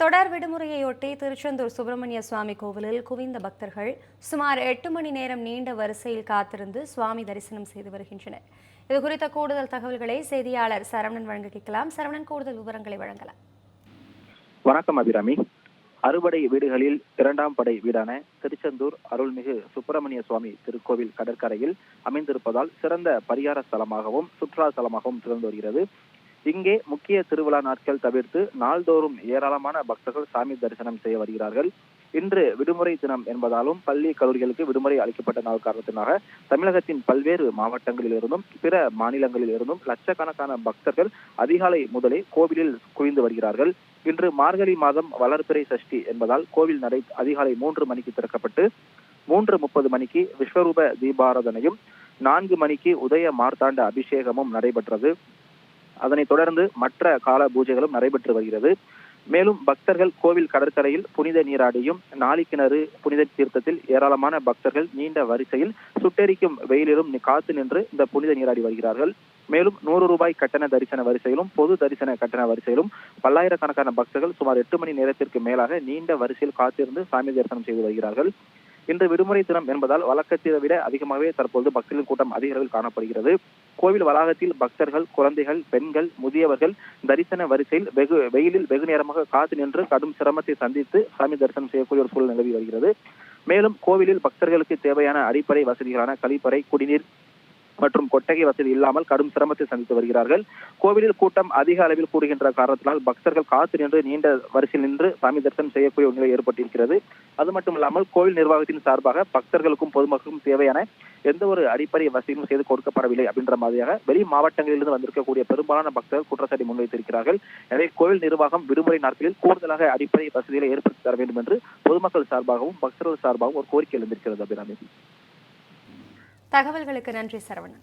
தொடர் விடுமுறையொட்டி திருச்செந்தூர் சுப்பிரமணிய சுவாமி கோவிலில் குவிந்த பக்தர்கள் சுமார் எட்டு மணி நேரம் நீண்ட வரிசையில் காத்திருந்து சுவாமி தரிசனம் செய்து வருகின்றனர். இது குறித்த கூடுதல் தகவல்களை செய்தியாளர் சரவணன் வழங்க கேட்கலாம். சரவணன் கூடுதல் விவரங்களை வழங்கலாம். வணக்கம் அபிராமி. அறுபடை வீடுகளில் இரண்டாம் படை வீடான திருச்செந்தூர் அருள்மிகு சுப்பிரமணிய சுவாமி திருக்கோவில் கடற்கரையில் அமைந்திருப்பதால் சிறந்த பரிகார ஸ்தலமாகவும் சுற்றுலா ஸ்தலமாகவும் திகழ்ந்து வருகிறது. இங்கே முக்கிய திருவிழா நாட்கள் தவிர்த்து நாள்தோறும் ஏராளமான பக்தர்கள் சாமி தரிசனம் செய்ய வருகிறார்கள். இன்று விடுமுறை தினம் என்பதாலும் பள்ளி கல்லூரிகளுக்கு விடுமுறை அளிக்கப்பட்ட நாள் காரணத்தினாக தமிழகத்தின் பல்வேறு மாவட்டங்களில் இருந்தும் பிற மாநிலங்களில் இருந்தும் லட்சக்கணக்கான பக்தர்கள் அதிகாலை முதலே கோவிலில் குவிந்து வருகிறார்கள். இன்று மார்கழி மாதம் வளர்பிறை சஷ்டி என்பதால் கோவில் நடை அதிகாலை மூன்று மணிக்கு திறக்கப்பட்டு மூன்று முப்பது மணிக்கு விஸ்வரூப தீபாராதனையும் நான்கு மணிக்கு உதய மார்த்தாண்ட அபிஷேகமும் நடைபெற்றது. அதனைத் தொடர்ந்து மற்ற கால பூஜைகளும் நடைபெற்று வருகிறது. மேலும் பக்தர்கள் கோவில் கடற்கரையில் புனித நீராடியும் நாளிக்கிணறு புனித தீர்த்தத்தில் ஏராளமான பக்தர்கள் நீண்ட வரிசையில் சுட்டெரிக்கும் வெயிலிலும் காத்து நின்று இந்த புனித நீராடி வருகிறார்கள். மேலும் நூறு ரூபாய் கட்டண தரிசன வரிசையிலும் பொது தரிசன கட்டண வரிசையிலும் பல்லாயிரக்கணக்கான பக்தர்கள் சுமார் எட்டு மணி நேரத்திற்கு மேலாக நீண்ட வரிசையில் காத்திருந்து சாமி தரிசனம் செய்து வருகிறார்கள். இன்று விடுமுறை தினம் என்பதால் வழக்கத்தை விட அதிகமாகவே தற்போது பக்தர்களின் கூட்டம் அதிக அளவில் காணப்படுகிறது. கோவில் வளாகத்தில் பக்தர்கள் குழந்தைகள் பெண்கள் முதியவர்கள் தரிசன வரிசையில் வெகு வெயிலில் வெகு நேரமாக காத்து நின்று கடும் சிரமத்தை சந்தித்து சாமி தரிசனம் செய்யக்கூடிய ஒரு சூழல் நிலவி வருகிறது. மேலும் கோவிலில் பக்தர்களுக்கு தேவையான அடிப்படை வசதிகளான கழிப்பறை குடிநீர் மற்றும் கொட்டகை வசதி இல்லாமல் கடும் சிரமத்தை சந்தித்து வருகிறார்கள். கோவிலில் கூட்டம் அதிக அளவில் கூடுகின்ற காரணத்தினால் பக்தர்கள் காத்து நின்று நீண்ட வரிசையில் நின்று சாமி தரிசனம் செய்யக்கூடிய நிலை ஏற்பட்டிருக்கிறது. அது மட்டும் இல்லாமல் கோவில் நிர்வாகத்தின் சார்பாக பக்தர்களுக்கும் பொதுமக்களுக்கும் தேவையான எந்த ஒரு அடிப்படை வசதியும் செய்து கொடுக்கப்படவில்லை அப்படின்ற மாதிரியாக வெளி மாவட்டங்களிலிருந்து வந்திருக்கக்கூடிய பெரும்பாலான பக்தர்கள் குற்றச்சாட்டை முன்வைத்திருக்கிறார்கள். எனவே கோவில் நிர்வாகம் விடுமுறை நாட்களில் கூடுதலாக அடிப்படை வசதிகளை ஏற்படுத்தி தர வேண்டும் என்று பொதுமக்கள் சார்பாகவும் பக்தர்கள் சார்பாகவும் ஒரு கோரிக்கை எழுந்திருக்கிறது அபிராமி. தகவல்களுக்கு நன்றி சரவணன்.